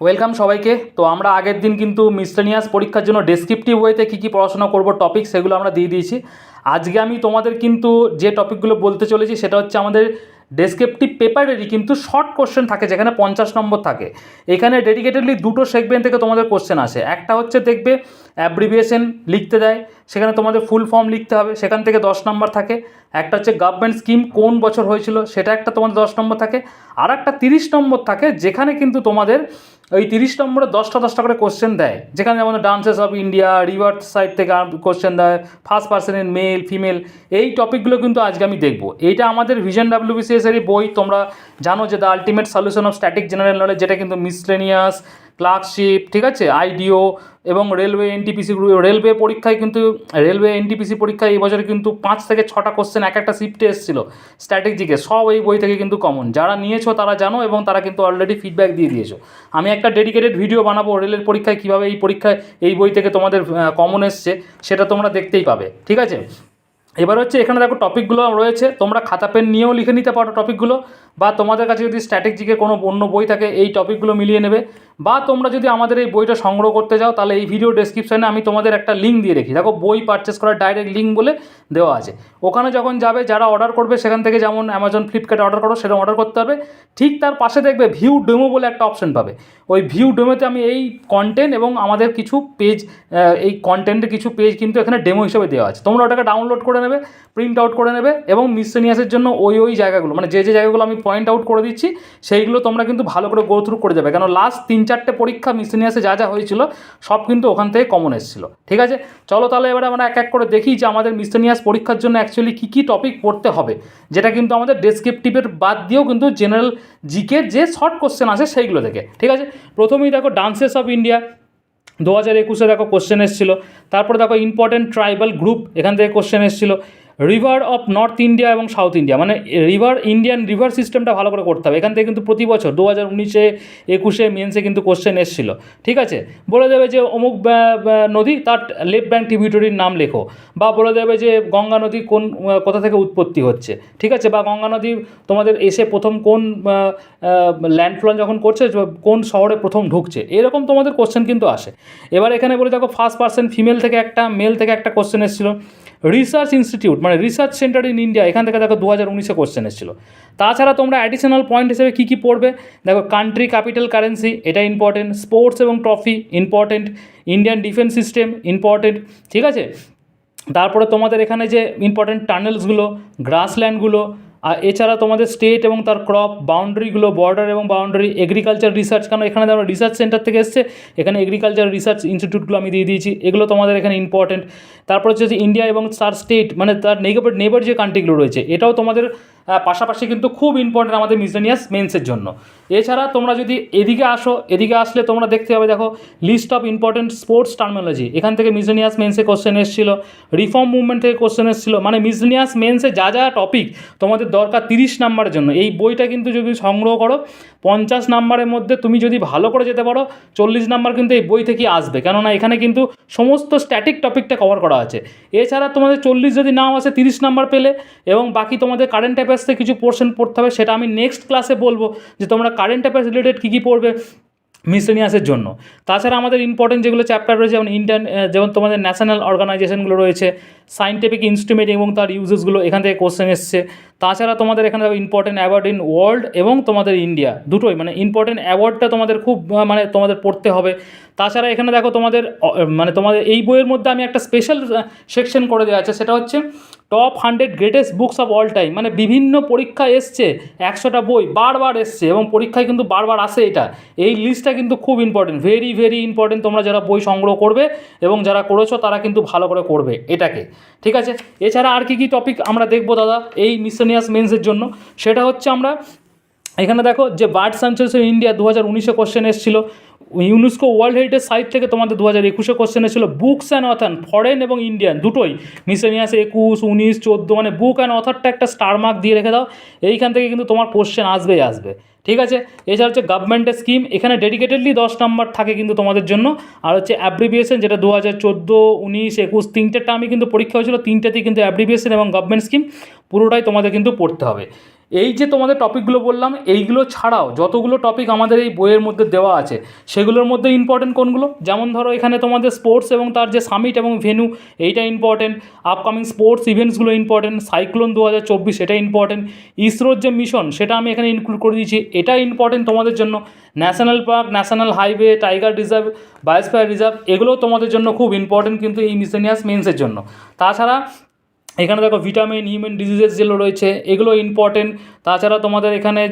Welcome সবাইকে। তো আমরা আগের দিন কিন্তু মিসলেনিয়াস পরীক্ষার জন্য ডেসক্রিপটিভ ওয়েতে কী কী পড়াশোনা করব টপিক সেগুলো আমরা দিয়ে দিয়েছি। আজকে আমি তোমাদের কিন্তু যে টপিকগুলো বলতে চলেছি, সেটা হচ্ছে আমাদের ডেসক্রিপটিভ পেপারেরই কিন্তু শর্ট কোশ্চেন থাকে, যেখানে পঞ্চাশ নম্বর থাকে। এখানে ডেডিকেটেডলি দুটো সেগমেন্ট থেকে তোমাদের কোশ্চেন আসে। একটা হচ্ছে দেখবে অ্যাব্রিভিয়েশন লিখতে দেয়, সেখানে তোমাদের ফুল ফর্ম লিখতে হবে, সেখান থেকে দশ নম্বর থাকে। একটা হচ্ছে গভর্নমেন্ট স্কিম কোন বছর হয়েছিল, সেটা একটা তোমাদের দশ নম্বর থাকে। আর একটা তিরিশ নম্বর থাকে, যেখানে কিন্তু তোমাদের ওই তিরিশ নম্বরে দশটা দশটা করে কোশ্চেন দেয়। যেখানে যেমন dances of India rivers side থেকে কোশ্চেন দেয় ফার্স্ট পার্সনের মেল ফিমেল এই টপিকগুলো কিন্তু আজকে আমি দেখব। এইটা আমাদের ভিশন ডাব্লিউবিসিএসেরই বই, তোমরা জানো যে the ultimate solution of static general knowledge যেটা কিন্তু মিসলেনিয়াস ক্লার্কশিপ, ঠিক আছে? আইডিও এবং রেলওয়ে এনটিপিসি রেলওয়ে পরীক্ষায় কিন্তু, রেলওয়ে এনটিপিসি পরীক্ষায় এই বছরে কিন্তু পাঁচ থেকে ছটা কোশ্চেন এক একটা শিফটে এসেছিল। স্ট্র্যাটেজিকে সব এই বই থেকে কিন্তু কমন যারা নিয়েছো তারা জানো এবং তারা কিন্তু অলরেডি ফিডব্যাক দিয়ে দিয়েছ। আমি একটা ডেডিকেটেড ভিডিও বানাবো রেলের পরীক্ষায়, কীভাবে এই পরীক্ষায় এই বই থেকে তোমাদের কমন এসছে, সেটা তোমরা দেখতেই পাবে, ঠিক আছে? এবার হচ্ছে এখানে দেখো টপিকগুলো রয়েছে, তোমরা খাতা পেন নিয়েও লিখে নিতে পারো টপিকগুলো বা তোমাদের কাছে যদি স্ট্র্যাটেজিকে কোনো অন্য বই থাকে, এই টপিকগুলো মিলিয়ে নেবে। বা তোমরা যদি আমাদের এই বইটা সংগ্রহ করতে যাও, তাহলে এই ভিডিও ডেসক্রিপশানে আমি তোমাদের একটা লিঙ্ক দিয়ে রেখি দেখো, বই পারচেস করার ডাইরেক্ট লিঙ্ক বলে দেওয়া আছে। ওখানে যখন যাবে, যারা অর্ডার করবে, সেখান থেকে যেমন অ্যামাজন ফ্লিপকার্টে অর্ডার করো সেটা অর্ডার করতে হবে ঠিক তার পাশে দেখবে ভিউ ডেমো বলে একটা অপশন পাবে। ওই ভিউ ডেমোতে আমি এই কন্টেন্ট এবং আমাদের কিছু পেজ এই কন্টেন্টের কিছু পেজ কিন্তু এখানে ডেমো হিসেবে দেওয়া আছে। তোমরা ওটাকে ডাউনলোড করে নেবে প্রিন্ট আউট করে নেবে এবং মিসসেনিয়াসের জন্য ওই ওই জায়গাগুলো মানে যে যে জায়গাগুলো আমি পয়েন্ট আউট করে দিচ্ছি, সেইগুলো তোমরা কিন্তু ভালো করে গো থ্রু করে যাবে। কেন লাস্ট তিন চারটে পরীক্ষা মিসেনিয়াসে যা যা হয়েছিল, সব কিন্তু ওখান থেকে কমন এসেছিল। ঠিক আছে? চলো তাহলে এবারে আমরা এক এক করে দেখি যে আমাদের মিসেনিয়াস পরীক্ষার জন্য অ্যাকচুয়ালি কী কী টপিক পড়তে হবে। যেটা কিন্তু আমাদের ডেসক্রিপটিভের বাদ দিয়েও কিন্তু জেনারেল জিকে যে শর্ট কোশ্চেন আছে সেইগুলো থেকে ঠিক আছে? প্রথমেই দেখো ডান্সেস অফ ইন্ডিয়া দু হাজার একুশে দেখো কোশ্চেন এসেছিল। তারপরে দেখো ইম্পর্টেন্ট ট্রাইবাল গ্রুপ এখান থেকে কোশ্চেন এসেছিল। রিভার অফ নর্থ ইন্ডিয়া এবং সাউথ ইন্ডিয়া মানে রিভার ইন্ডিয়ান রিভার সিস্টেমটা ভালো করে করতে হবে। এখান থেকে কিন্তু প্রতি বছর দু হাজার উনিশে, একুশে মেন্সে কিন্তু কোশ্চেন এসেছিল। ঠিক আছে? বলে দেবে যে অমুক নদী তার লেফট ব্যাঙ্ক ট্রিবিউটরির নাম লেখো বা বলে দেবে যে গঙ্গা নদী কোন কোথা থেকে উৎপত্তি হচ্ছে। ঠিক আছে? বা গঙ্গা নদী তোমাদের এসে প্রথম কোন ল্যান্ডফ্লন যখন করছে কোন শহরে প্রথম ঢুকছে। এরকম তোমাদের কোশ্চেন কিন্তু আসে। এবার এখানে বলে দেখো ফার্স্ট পার্সন ফিমেল থেকে একটা মেল থেকে একটা কোশ্চেন এসেছিল। রিসার্চ ইনস্টিটিউট মানে রিসার্চ সেন্টার ইন ইন্ডিয়া এখান থেকে দেখো দু হাজার উনিশে কোশ্চেন এসেছিল। তাছাড়া তোমরা অ্যাডিশনাল পয়েন্ট হিসেবে কী কী পড়বে? দেখো কান্ট্রি ক্যাপিটাল কারেন্সি এটা ইম্পর্টেন্ট স্পোর্টস এবং trophy important Indian defence system important ঠিক আছে? তারপরে তোমাদের এখানে যে ইম্পর্টেন্ট টানেলসগুলো গ্রাসল্যান্ডগুলো আর এছাড়া তোমাদের স্টেট এবং তার ক্রপ বাউন্ডারিগুলো বর্ডার এবং বাউন্ডারি এগ্রিকালচার রিসার্চ কেন এখানে আমরা রিসার্চ সেন্টার থেকে এসছে, এখানে এগ্রিকালচার রিসার্চ ইনস্টিটিউটগুলো আমি দিয়ে দিয়েছি, এগুলো তোমাদের এখানে ইম্পর্টেন্ট তারপর হচ্ছে ইন্ডিয়া এবং তার স্টেট মানে তার নেগেবার নেবার যে কান্ট্রিগুলো রয়েছে, এটাও তোমাদের পাশাপাশি কিন্তু খুব ইম্পর্টেন্ট আমাদের মিসলেনিয়াস মেন্সের জন্য। এছাড়া তোমরা যদি এদিকে আসো, এদিকে আসলে তোমরা দেখতে পাবে, দেখো list of important sports terminology এখান থেকে মিসলেনিয়াস মেন্সে কোশ্চেন এসেছিল রিফর্ম মুভমেন্ট থেকে কোশ্চেন এসেছিল মানে মিসলেনিয়াস মেন্সে যা যা টপিক তোমাদের দরকার তিরিশ নাম্বারের জন্য। এই বইটা কিন্তু যদি সংগ্রহ করো, পঞ্চাশ নাম্বারের মধ্যে তুমি যদি ভালো করে যেতে পারো, চল্লিশ নাম্বার কিন্তু এই বই থেকে আসবে। কেননা এখানে কিন্তু সমস্ত স্ট্যাটিক টপিকটা কভার করা আছে। এছাড়া তোমাদের চল্লিশ যদি নাও আসে, তিরিশ নাম্বার পেলে, এবং বাকি তোমাদের কারেন্ট অ্যাফেয়ার্স থেকে কিছু পোর্শন পড়তে হবে, সেটা আমি নেক্সট ক্লাসে বলব যে তোমরা কারেন্ট অ্যাফেয়ার্স রিলেটেড কী কী পড়বে মিসেনিয়াসের জন্য। তাছাড়া আমাদের ইম্পর্টেন্ট যেগুলো চ্যাপ্টার রয়েছে, যেমন ইন্ডিয়ান যেমন তোমাদের ন্যাশনাল অর্গানাইজেশনগুলো রয়েছে সাইন্টিফিক ইনস্ট্রুমেন্ট এবং তার ইউজেসগুলো এখান থেকে কোশ্চেন এসছে। তাছাড়া তোমাদের এখানে ইম্পর্টেন্ট অ্যাওয়ার্ড ইন ওয়ার্ল্ড এবং তোমাদের ইন্ডিয়া দুটোই মানে ইম্পর্টেন্ট অ্যাওয়ার্ডটা তোমাদের খুব মানে তোমাদের পড়তে হবে। তাছাড়া এখানে দেখো তোমাদের মানে তোমাদের এই বইয়ের মধ্যে আমি একটা স্পেশাল সেকশন করে দেওয়া আছে, সেটা হচ্ছে top hundred greatest books of all time মানে বিভিন্ন পরীক্ষা এসছে একশোটা বই, বারবার এসছে এবং পরীক্ষায় কিন্তু বারবার আসে এটা। এই লিস্টটা কিন্তু খুব ইম্পর্টেন্ট ভেরি ভেরি ইম্পর্টেন্ট তোমরা যারা বই সংগ্রহ করবে এবং যারা করেছ তারা কিন্তু ভালো করে করবে এটাকে। ঠিক আছে? এছাড়া আর কী কী টপিক আমরা দেখব দাদা? এই মিসেনিয়াস মেন্সের জন্য। সেটা হচ্ছে আমরা, এখানে দেখো যে বার্ড সেন্সাস ইন্ডিয়া দু হাজার উনিশে কোশ্চেন এসেছিল। ইউনেস্কো ওয়ার্ল্ড হেরিটেজ সাইট থেকে তোমাদের দু হাজার একুশে কোশ্চেন ছিল বুকস অ্যান্ড অথার ফরেন এবং ইন্ডিয়ান দুটোই। মিসেনিয়াস একুশ, উনিশ, চোদ্দ মানে বুক অ্যান্ড অথারটা একটা স্টার মার্ক দিয়ে রেখে দাও। এইখান থেকে কিন্তু তোমার কোশ্চেন আসবেই আসবে। ঠিক আছে? এছাড়া হচ্ছে গভর্নমেন্টের স্কিম এখানে ডেডিকেটেডলি দশ নাম্বার থাকে কিন্তু তোমাদের জন্য। আর হচ্ছে অ্যাব্রিভিয়েশন যেটা দু হাজার চোদ্দ, উনিশ, একুশ তিনটে টার্মে কিন্তু পরীক্ষা হয়েছিল, তিনটেতেই কিন্তু অ্যাব্রিভিয়েশন এবং গভর্নমেন্ট স্কিম পুরোটাই তোমাদের কিন্তু পড়তে হবে। এই যে তোমাদের টপিকগুলো বললাম, এইগুলো ছাড়াও যতগুলো টপিক আমাদের এই বইয়ের মধ্যে দেওয়া আছে, সেগুলোর মধ্যে ইম্পর্টেন্ট কোনগুলো? যেমন ধরো এখানে তোমাদের স্পোর্টস এবং তার যে সামিট এবং ভেনু এইটা ইম্পর্টেন্ট আপকামিং স্পোর্টস ইভেন্টসগুলো ইম্পর্টেন্ট সাইক্লোন দু হাজার চব্বিশ এটা ইম্পর্টেন্ট ইসরোর যে মিশন সেটা আমি এখানে ইনক্লুড করে দিয়েছি, এটা ইম্পর্টেন্ট তোমাদের জন্য। National park national highway tiger reserve biosphere reserve এগুলোও তোমাদের জন্য খুব ইম্পর্টেন্ট কিন্তু এই মিসেনিয়াস মেন্সের জন্য। তাছাড়া এখানে দেখো ভিটামিন হিউম্যান ডিজিজেস যেগুলো রয়েছে, এগুলো ইম্পর্টেন্ট তাছাড়া তোমাদের এখানে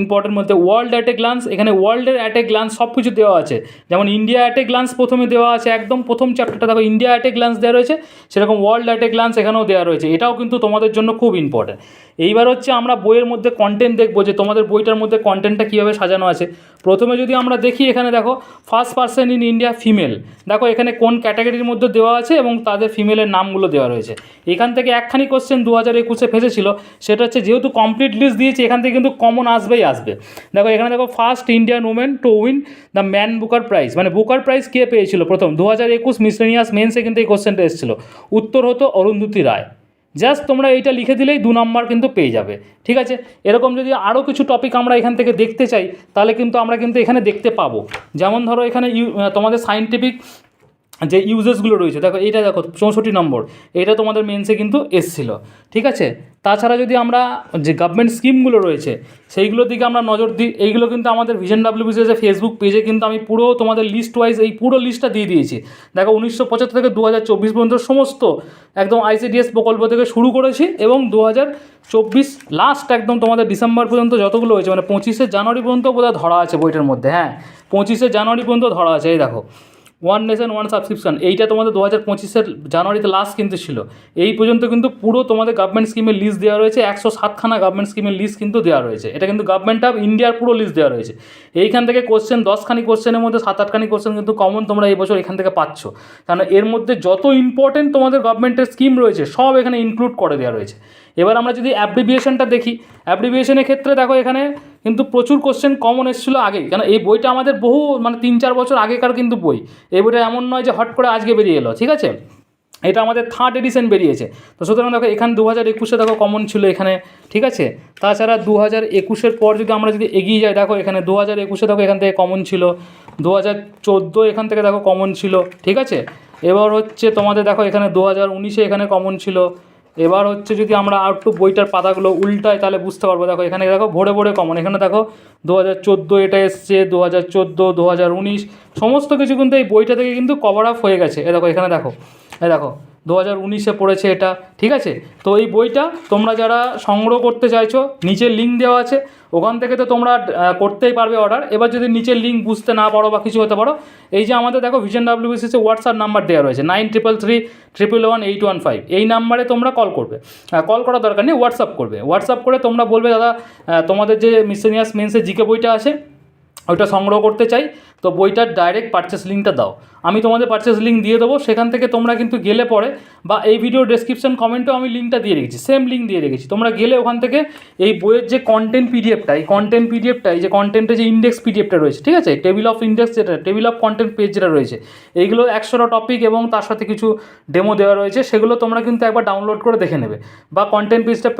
ইম্পর্টেন্ট মধ্যে ওয়ার্ল্ড অ্যাট গ্লান্স এখানে ওয়ার্ল্ডের অ্যাট গ্লান্স সব কিছু দেওয়া আছে। যেমন ইন্ডিয়া অ্যাট গ্লান্স প্রথমে দেওয়া আছে, একদম প্রথম চ্যাপ্টারটা দেখো ইন্ডিয়া অ্যাট গ্লান্স দেওয়া রয়েছে, সেরকম ওয়ার্ল্ড অ্যাট গ্লান্স এখানেও দেওয়া রয়েছে। এটাও কিন্তু তোমাদের জন্য খুব ইম্পর্টেন্ট এইবার হচ্ছে আমরা বইয়ের মধ্যে কন্টেন্ট দেখব, যে তোমাদের বইটার মধ্যে কন্টেন্টটা কীভাবে সাজানো আছে। প্রথমে যদি আমরা দেখি এখানে দেখো first person in India female দেখো এখানে কোন ক্যাটাগরির মধ্যে দেওয়া আছে এবং তাদের ফিমেলের নামগুলো দেওয়া রয়েছে। এখান থেকে একখানি কোশ্চেন দু হাজার একুশে ফেসেছিল, সেটা হচ্ছে যেহেতু কমপ্লিট লিস্ট দিয়েছে, এখান থেকে কিন্তু কমন আসবেই আসবে। দেখো, এখানে দেখো first Indian women to win the man booker prize মানে বুকার প্রাইজ কে পেয়েছিল প্রথম? দু হাজার একুশ মিসলেনিয়াস মেন্সে কিন্তু এই কোশ্চেনটা এসেছিল। উত্তর হতো অরুন্ধতি রায়। জাস্ট তোমরা এইটা লিখে দিলেই দু নম্বর কিন্তু পেয়ে যাবে। ঠিক আছে? এরকম যদি আরও কিছু টপিক আমরা এখান থেকে দেখতে চাই, তাহলে কিন্তু আমরা কিন্তু এখানে দেখতে পাবো। যেমন ধরো এখানে তোমাদের সাইন্টিফিক যে ইউজেসগুলো রয়েছে, দেখো এইটা দেখো, চৌষট্টি নম্বর, এটা তোমাদের মেন্সে কিন্তু এসছিল, ঠিক আছে? তাছাড়া যদি আমরা যে গভর্নমেন্ট স্কিমগুলো রয়েছে, সেইগুলোর দিকে আমরা নজর দিই, এইগুলো কিন্তু আমাদের ভিশন ডাব্লিউবিসি যে ফেসবুক পেজে কিন্তু আমি পুরো তোমাদের লিস্ট ওয়াইজ এই পুরো লিস্টটা দিয়ে দিয়েছি। দেখো, উনিশশো পঁচাত্তর থেকে দু হাজার চব্বিশ পর্যন্ত সমস্ত একদম আইসিডিএস প্রকল্প থেকে শুরু করেছি এবং দু হাজার চব্বিশ লাস্ট একদম তোমাদের ডিসেম্বর পর্যন্ত যতগুলো হয়েছে মানে পঁচিশে জানুয়ারি পর্যন্ত বোধহয় ধরা আছে বইটার মধ্যে হ্যাঁ? পঁচিশে জানুয়ারি পর্যন্ত ধরা আছে, এই দেখো। ওয়ান নেশন ওয়ান সাবস্ক্রিপশন এইটা তোমাদের দু হাজার পঁচিশের জানুয়ারিতে লাস্ট কিন্তু ছিল। এই পর্যন্ত কিন্তু পুরো তোমাদের গভর্নমেন্ট স্কিমের লিস্ট দেওয়া রয়েছে, একশো সাতখানা গভর্নমেন্ট স্কিমের লিস্ট কিন্তু দেওয়া রয়েছে। এটা কিন্তু গভর্নমেন্ট অফ ইন্ডিয়ার পুরো লিস্ট দেওয়া রয়েছে। এইখান থেকে কোশ্চেন দশখানি কোশ্চেনের মধ্যে সাত আটখানি কোশ্চেন কিন্তু কমন তোমরা এই বছর এখান থেকে পাচ্ছ। কারণ এর মধ্যে যত ইম্পর্টেন্ট তোমাদের গভর্নমেন্টের স্কিম রয়েছে, সব এখানে ইনক্লুড করে দেওয়া রয়েছে। এবার আমরা যদি অ্যাব্রিভিয়েশনটা দেখি অ্যাব্রিভিয়েশনের ক্ষেত্রে দেখো এখানে কিন্তু প্রচুর কোশ্চেন কমন এসেছিল আগেই। কেন এই বইটা আমাদের বহু মানে তিন চার বছর আগেকার কিন্তু বই। এই বইটা এমন নয় যে হট করে আজকে বেরিয়ে এলো, ঠিক আছে? এটা আমাদের থার্ড এডিশন বেরিয়েছে। তো সুতরাং দেখো, এখানে দু হাজার একুশে দেখো কমন ছিল এখানে, ঠিক আছে? তাছাড়া দু হাজার একুশের পর যদি আমরা যদি এগিয়ে যাই, দেখো এখানে দু হাজার একুশে দেখো এখান থেকে কমন ছিল। দু হাজার চোদ্দ এখান থেকে দেখো কমন ছিল, ঠিক আছে? এবার হচ্ছে তোমাদের দেখো এখানে দু হাজার উনিশে এখানে কমন ছিল। এবার হচ্ছে যদি আমরা আর একটু বইটার পাতাগুলো উল্টাই, তাহলে বুঝতে পারব। দেখো, এখানে দেখো, ভোরে ভোরে কমন এখানে দেখো, দু হাজার চোদ্দ এটা এসছে, দু হাজার চোদ্দ, দু হাজার উনিশ, সমস্ত কিছু কিন্তু এই বইটা থেকে কিন্তু কভার আপ হয়ে গেছে। এ দেখো, এখানে দেখো, এ দেখো দু হাজার উনিশে পড়েছে এটা, ঠিক আছে? তো এই বইটা তোমরা যারা সংগ্রহ করতে চাইছো নিচের লিঙ্ক দেওয়া আছে, ওখান থেকে তো তোমরা করতেই পারবে অর্ডার এবার যদি নিচের লিঙ্ক বুঝতে না পারো বা কিছু হতে পারো, এই যে আমাদের দেখো ভিশন ডাব্লিউবিসিসে হোয়াটসঅ্যাপ নাম্বার দেওয়া রয়েছে nine triple three triple one eight one five এই নাম্বারে তোমরা কল করবে। কল করার দরকার নেই হোয়াটসঅ্যাপ করবে। হোয়াটসঅ্যাপ করে তোমরা বলবে, দাদা তোমাদের যে মিসেনিয়াস মেন্সের জিকে বইটা আছে ওইটা সংগ্রহ করতে চাই, তো বইটার ডাইরেক্ট পারচেস লিঙ্কটা দাও। আমি তোমাদের পারচেস লিঙ্ক দিয়ে দেবো, সেখান থেকে তোমরা কিন্তু গেলে পরে, বা এই ভিডিও ডেসক্রিপশন কমেন্টেও আমি লিঙ্কটা দিয়ে রেখেছি সেম লিঙ্ক দিয়ে রেখেছি। তোমরা গেলে ওখান থেকে এই বইয়ের যে কন্টেন্ট পিডিএফটা এই কন্টেন্ট পিডিএফটা এই যে কন্টেন্টের যে ইন্ডেক্স পিডিএফটা রয়েছে, ঠিক আছে? টেবিল অফ ইন্ডেক্স যেটা টেবিল অফ কন্টেন্ট পেজ যেটা রয়েছে, এইগুলো একশোটা টপিক এবং তার সাথে কিছু ডেমো দেওয়া রয়েছে, সেগুলো তোমরা কিন্তু একবার ডাউনলোড করে দেখে নেবে। বা কন্টেন্ট পেজটা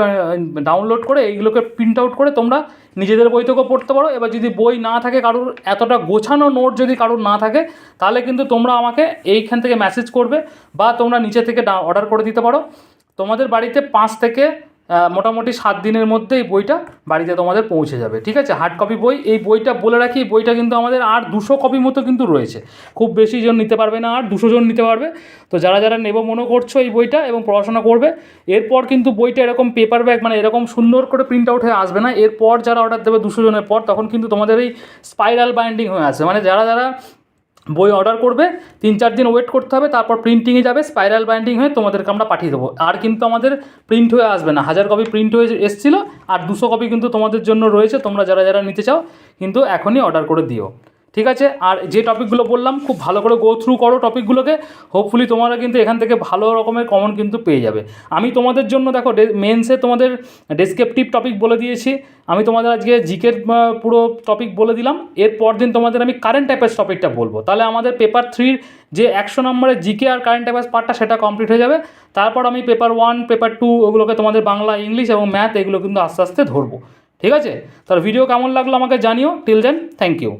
ডাউনলোড করে এইগুলোকে প্রিন্ট আউট করে তোমরা নিজেদের বই থেকেও পড়তে পারো। এবার যদি বই না থাকে কারোর, এতটা গোছানো নোট যদি কারোর না থাকে, তাহলে কিন্তু তোমরা আমাকে এইখান থেকে মেসেজ করবে বা তোমরা নিচে থেকে অর্ডার করে দিতে পারো। তোমাদের বাড়িতে পাঁচ থেকে মোটামুটি সাত দিনের মধ্যে এই বইটা বাড়িতে তোমাদের পৌঁছে যাবে, ঠিক আছে? হার্ড কপি বই, এই বইটা বলে রাখি, এই বইটা কিন্তু আমাদের আর দুশো কপি মতো কিন্তু রয়েছে। খুব বেশি জন নিতে পারবে না, আর দুশো জন নিতে পারবে। তো যারা যারা নেব, মনে করছ এই বইটা এবং পড়াশোনা করবে, এরপর কিন্তু বইটা এরকম পেপার ব্যাগ মানে এরকম সুন্দর করে প্রিন্ট আউট হয়ে আসবে না। এরপর যারা অর্ডার দেবে দুশো জনের পর, তখন কিন্তু তোমাদের এই স্পাইরাল বাইন্ডিং হয়ে আসবে। মানে যারা যারা বই অর্ডার করবে, তিন চার দিন ওয়েট করতে হবে, তারপর প্রিন্টিংয়ে যাবে স্পাইরাল বাইন্ডিং হয়ে তোমাদেরকে আমরা পাঠিয়ে দেবো। আর কিন্তু আমাদের প্রিন্ট হয়ে আসবে না, হাজার কপি প্রিন্ট হয়ে এসেছিল, আর দুশো কপি কিন্তু তোমাদের জন্য রয়েছে, তোমরা যারা যারা নিতে চাও, কিন্তু এখনই অর্ডার করে দিও। ঠিক আছে? আর যে টপিকগুলো বললাম, খুব ভালো করে গো থ্রু করো টপিকগুলোকে। হোপফুলি তোমরা কিন্তু এখান থেকে ভালো রকমের কমন কিন্তু পেয়ে যাবে। আমি তোমাদের জন্য দেখো মেন্সে তোমাদের ডেসক্রিপটিভ টপিক বলে দিয়েছি। আমি তোমাদের আজকে জিকের পুরো টপিক বলে দিলাম। এরপর দিন তোমাদের আমি কারেন্ট অ্যাফেয়ার্স টপিকটা বলব। তাহলে আমাদের পেপার থ্রির যে একশো নম্বরের জিকে আর কারেন্ট অ্যাফেয়ার্স পার্টটা সেটা কমপ্লিট হয়ে যাবে। তারপর আমি পেপার ওয়ান পেপার টু ওগুলোকে তোমাদের বাংলা ইংলিশ এবং ম্যাথ এগুলো কিন্তু আস্তে আস্তে ধরবো। ঠিক আছে? তাহলে ভিডিও কেমন লাগল আমাকে জানিও। Till then thank you